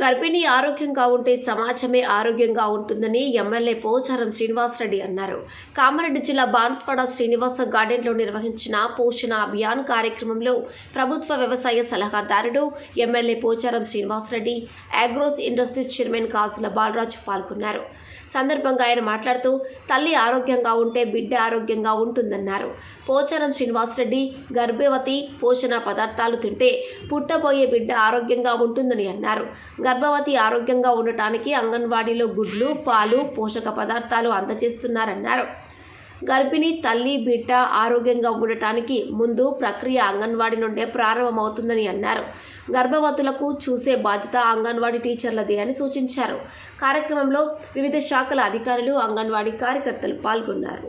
గర్భిణి ఆరోగ్యంగా ఉంటే సమాజమే ఆరోగ్యంగా ఉంటుందని ఎమ్మెల్యే పోచారం శ్రీనివాసరెడ్డి అన్నారు. కామారెడ్డి జిల్లా బాన్స్వాడ శ్రీనివాస గార్డెన్లో నిర్వహించిన పోషణ అభియాన్ కార్యక్రమంలో ప్రభుత్వ వ్యవసాయ సలహాదారుడు MLA Pocharam Srinivas Reddy agros industries chairman Kajula Balaraju పాల్గొన్నారు. సందర్భంగా ఆయన మాట్లాడుతూ తల్లి ఆరోగ్యంగా ఉంటే బిడ్డ ఆరోగ్యంగా ఉంటుందన్నారు. పోచారం శ్రీనివాసరెడ్డి గర్భవతి పోషణ పదార్థాలు తింటే పుట్టబోయే బిడ్డ ఆరోగ్యంగా ఉంటుందని అన్నారు. గర్భవతి ఆరోగ్యంగా ఉండటానికి అంగన్వాడీలో గుడ్లు పాలు పోషక పదార్థాలు అందజేస్తున్నారన్నారు. గర్భిణి తల్లి బిడ్డ ఆరోగ్యంగా ఉండటానికి ముందు ప్రక్రియ అంగన్వాడీ నుండే ప్రారంభమవుతుందని అన్నారు. గర్భవతులకు చూసే బాధ్యత అంగన్వాడీ టీచర్లదే అని సూచించారు. కార్యక్రమంలో వివిధ శాఖల అధికారులు అంగన్వాడీ కార్యకర్తలు పాల్గొన్నారు.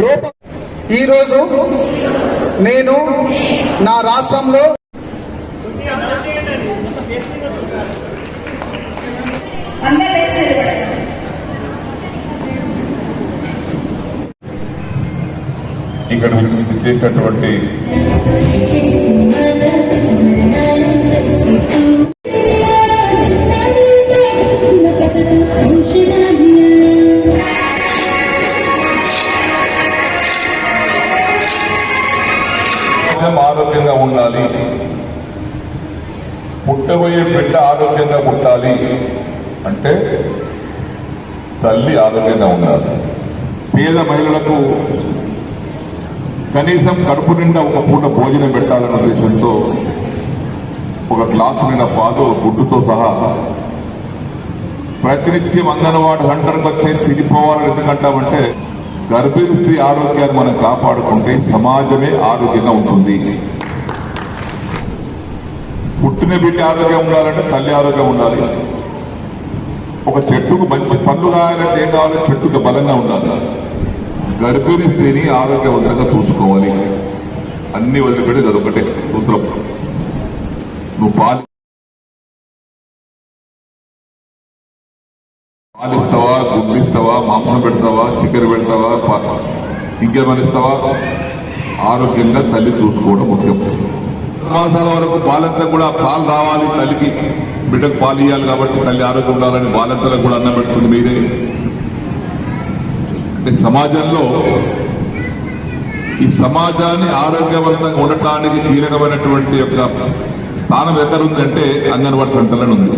లోప. ఈరోజు నేను నా రాష్ట్రంలో ఇక్కడ చేసినటువంటి సమాజం ఆరోగ్యంగా ఉండాలి. పుట్టబోయే బిడ్డ ఆరోగ్యంగా పుట్టాలి అంటే తల్లి ఆరోగ్యంగా ఉండాలి. పేద మహిళలకు కనీసం కడుపు నిండా ఒక పూట భోజనం పెట్టాలన్న ఉద్దేశంతో ఒక గ్లాసు నిండా పాలు గుడ్డుతో సహా ప్రతినిత్యం అంగన్వాడి సెంటర్కి వచ్చి తిరిగిపోవాలని ఎందుకంటామంటే గర్భిణీ స్త్రీ ఆరోగ్యాన్ని మనం కాపాడుకుంటే సమాజమే ఆరోగ్యంగా ఉంటుంది. పుట్టిన బిడ్డ ఆరోగ్యం ఉండాలంటే తల్లి ఆరోగ్యం ఉండాలి. ఒక చెట్టుకు మంచి పండ్లు కావాలంటే ఏం కావాలి? చెట్టుకు బలంగా ఉండాలి. గర్భిణీ స్త్రీని ఆరోగ్యవంతంగా చూసుకోవాలి. అన్ని వదిలిపెట్టి అదొకటే సూత్రం నువ్వు పాలు పాలిస్తావా గుడ్లు మాంసం పెడతావా చికెన్ పెడతావా ఇంకేమనిస్తావా ఇంకేమైనా ఇస్తావా ఆరోగ్యంగా తల్లి చూసుకోవడం ముఖ్యం. మాసాల వరకు బాలంతా కూడా పాలు రావాలి తల్లికి. బిడ్డకు పాలు ఇవ్వాలి కాబట్టి తల్లి ఆరోగ్యం ఉండాలని బాలంతలకు కూడా అన్నం పెడుతుంది మీరే. అంటే సమాజంలో ఈ సమాజాన్ని ఆరోగ్యవంతంగా ఉండటానికి కీలకమైనటువంటి యొక్క స్థానం ఎక్కడుందంటే అంగన్వాడీ సెంటర్లను ఉంది.